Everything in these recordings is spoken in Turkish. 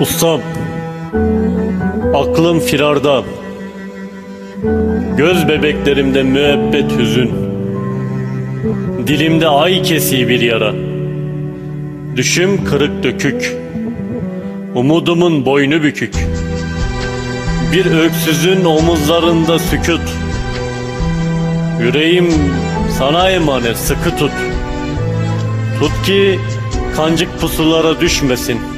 Ustam, aklım firarda. Göz bebeklerimde müebbet hüzün. Dilimde ay kesiği bir yara. Düşüm kırık dökük. Umudumun boynu bükük. Bir öksüzün omuzlarında sükut. Yüreğim sana emanet sıkı tut. Tut ki kancık pusulara düşmesin.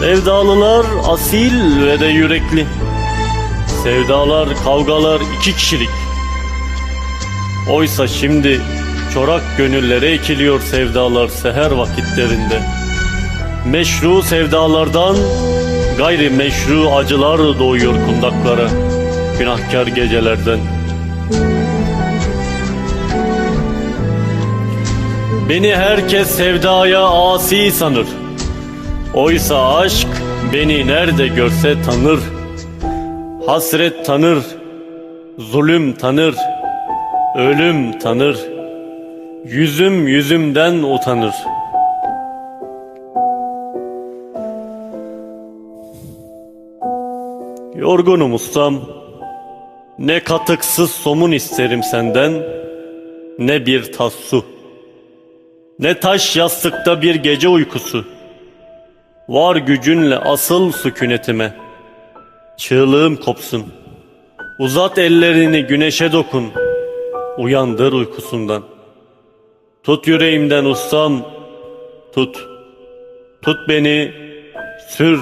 Sevdalılar asil ve de yürekli. Sevdalar, kavgalar iki kişilik. Oysa şimdi çorak gönüllere ekiliyor sevdalar seher vakitlerinde. Meşru sevdalardan gayri meşru acılar doğuyor kundaklara. Günahkar gecelerden. Beni herkes sevdaya asi sanır. Oysa aşk beni nerede görse tanır. Hasret tanır, zulüm tanır, ölüm tanır. Yüzüm yüzümden utanır. Yorgunum ustam. Ne katıksız somun isterim senden, ne bir tas su. Ne taş yastıkta bir gece uykusu. Var gücünle asıl sükunetime. Çığlığım kopsun. Uzat ellerini güneşe dokun. Uyandır uykusundan. Tut yüreğimden ustam. Tut. Tut beni. Sür